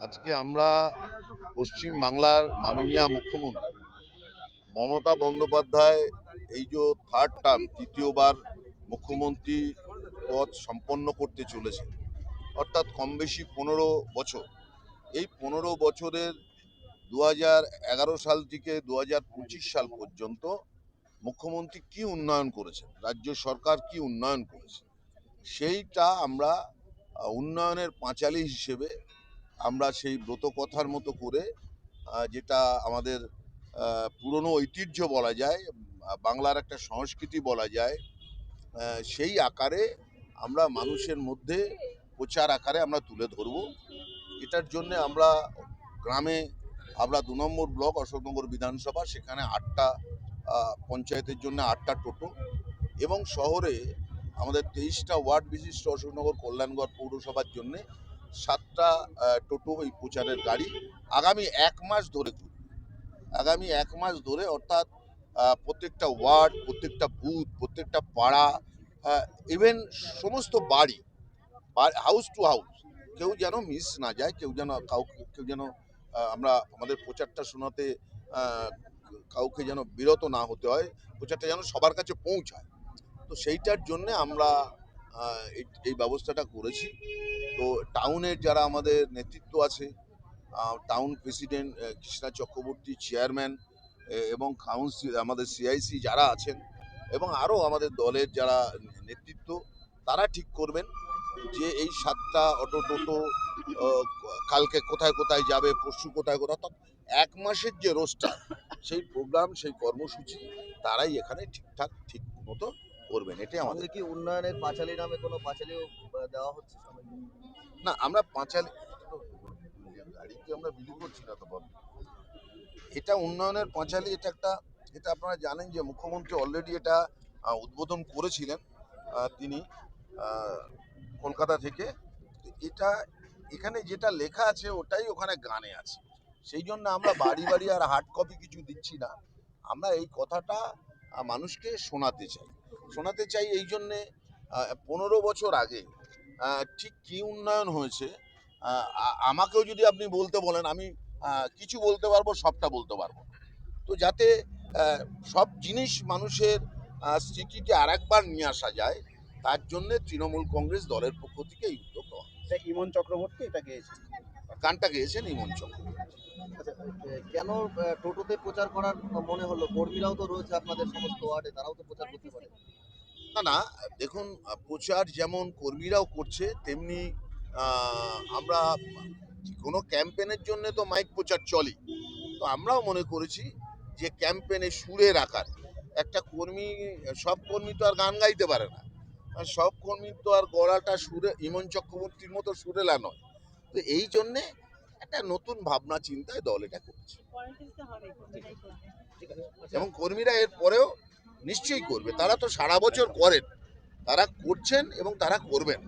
আজকে আমরা পশ্চিম বাংলার মাননীয় মুখ্যমন্ত্রী মমতা বন্দ্যোপাধ্যায় এই যে থার্ড টার্ম তৃতীয়বার মুখ্যমন্ত্রী পদ সম্পন্ন করতে চলেছে অর্থাৎ কম বেশি পনেরো বছর। এই পনেরো বছরের দু সাল থেকে দু সাল পর্যন্ত মুখ্যমন্ত্রী কি উন্নয়ন করেছেন, রাজ্য সরকার কি উন্নয়ন করেছে, সেইটা আমরা উন্নয়নের পাঁচালী হিসেবে আমরা সেই ব্রতকথার মতো করে যেটা আমাদের পুরনো ঐতিহ্য বলা যায় বাংলার একটা সংস্কৃতি বলা যায় সেই আকারে আমরা মানুষের মধ্যে প্রচার আকারে আমরা তুলে ধরব। এটার জন্য আমরা গ্রামে আমরা দু নম্বর ব্লক অশোকনগর বিধানসভা, সেখানে আটটা পঞ্চায়েতের জন্য আটটা টোটো এবং শহরে আমাদের তেইশটা ওয়ার্ড বিশিষ্ট অশোকনগর কল্যাণগড় পৌরসভার জন্য সাতটা টোটো ওই প্রচারের গাড়ি। আগামী এক মাস ধরে আগামী এক মাস ধরে অর্থাৎ প্রত্যেকটা ওয়ার্ড, প্রত্যেকটা বুথ, প্রত্যেকটা পাড়া ইভেন সমস্ত বাড়ি হাউস টু হাউস কেউ যেন মিস না যায়, কেউ যেন কাউকে, কেউ যেন আমরা, আমাদের প্রচারটা শোনাতে কাউকে যেন বিরত না হতে হয়, প্রচারটা যেন সবার কাছে পৌঁছায়। তো সেইটার জন্যে আমরা এই ব্যবস্থাটা করেছি। তো টাউনের যারা আমাদের নেতৃত্ব আছে town president Krishna Chakraborty, chairman এবং কাউন্সিল, আমাদের সিআইসি যারা আছেন, এবং আরও আমাদের দলের যারা নেতৃত্ব, তারা ঠিক করবেন যে এই সাতটা অটো টোটো কালকে কোথায় কোথায় যাবে, পরশু কোথায় কোথায় এক মাসের যে রোস্টার সেই প্রোগ্রাম, সেই কর্মসূচি, তারাই এখানে ঠিকঠাক, ঠিক মতো করবেন এটাই আমাদের কি উন্নয়নের পাঁচালী নামে কোনো পাঁচালীও দেওয়া হচ্ছে না আমরা পাঁচালি গাড়ি কি আমরা বিলি করছি না তো এটা উন্নয়নের পাঁচালি এটা একটা এটা আপনারা জানেন যে মুখ্যমন্ত্রী অলরেডি এটা উদ্বোধন করেছিলেন তিনি কলকাতা থেকে। এটা এখানে যেটা লেখা আছে ওটাই ওখানে গানে আছে। সেই জন্য আমরা বাড়ি বাড়ি আর হার্ড কপি কিছু দিচ্ছি না। আমরা এই কথাটা মানুষকে শোনাতে চাই। শোনাতে চাই এই জন্যে পনেরো বছর আগে ঠিক কি উন্নয়ন হয়েছে আমাকেও যদি আপনি বলতে বলেন আমি কিছু বলতে পারব সবটা বলতে পারব। তো যাতে সব জিনিস মানুষের আহ, স্মৃতিতে আরেকবার নিয়ে আসা যায় তার জন্য তৃণমূল কংগ্রেস দলের পক্ষ থেকে এই উদ্যোগ নেওয়া ইমন চক্রবর্তী এটা গেয়েছে গানটা গেয়েছেন ইমন চক্রবর্তী। আচ্ছা কেন টোটোতে প্রচার করার মনে হলো? কর্মীরাও তো রয়েছে আপনাদের সমস্ত ওয়ার্ডে তারাও তো প্রচার করতে পারে। না না দেখুন প্রচার যেমন কর্মীরাও করছে তেমনি আমরা কোনো ক্যাম্পেনের জন্য তো মাইক প্রচার চলে। তো আমরাও মনে করেছি যে ক্যাম্পেনে সুরের আকার। একটা কর্মী সব কর্মী তো আর গান গাইতে পারে না। আর সব কর্মীর তো আর গলাটা সুরে ইমন চক্রবর্তীর মতো সুরেলা নয়। তো এই জন্যে একটা নতুন ভাবনা চিন্তায় দল এটা করছে। এবং কর্মীরা এর পরেও নিশ্চয়ই করবে। তারা তো সারা বছর করেন। তারা করছেন এবং তারা করবেন।